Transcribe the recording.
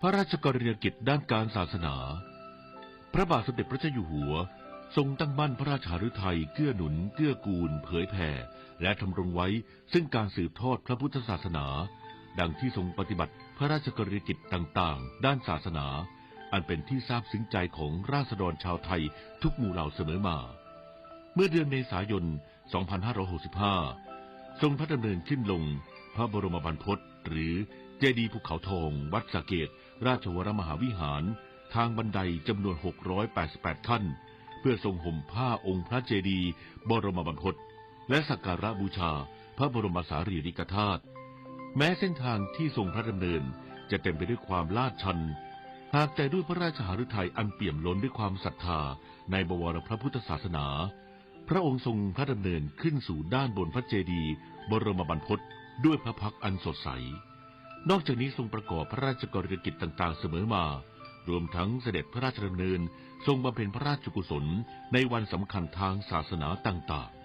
พระราชกรณียกิจด้านการศาสนา พระบาทสมเด็จพระเจ้าอยู่หัว ทรงตั้งมั่นพระราชาฤทัยเกื้อหนุน เกื้อกูล เผยแผ่ และทำรงไว้ซึ่งการสืบทอดพระพุทธศาสนา ดังที่ทรงปฏิบัติพระราชกรณียกิจต่างๆ ด้านศาสนา อันเป็นที่ทราบซึ้งใจของราษฎรชาวไทยทุกหมู่เหล่าเสมอมา เมื่อเดือนเมษายน 2565 ทรงพระดำเนินขึ้นลงพระบรมบรรพตหรือเจดีย์ภูเขาทอง วัดสะเกต ราชวรมหาวิหาร ทางบันไดจำนวน 688 ขั้น เพื่อทรงห่มผ้าองค์พระเจดีย์บรมบรรพตและสักการะบูชาพระบรมสารีริกธาตุแม้เส้นทางที่ทรงพระดำเนินจะเต็มไปด้วยความลาดชัน หากแต่ด้วยพระราชหฤทัยอันเปี่ยมล้นด้วยความศรัทธาในบวรพระพุทธศาสนา พระองค์ทรงพระดำเนินขึ้นสู่ด้านบนพระเจดีย์บรมบรรพตด้วยพระพักอันสดใส นอกจากนี้ทรงประกอบพระราชกรณียกิจต่างๆ เสมอมา รวมทั้งเสด็จพระราชดำเนิน ทรงบำเพ็ญพระราชกุศลในวันสำคัญทางศาสนาต่างๆ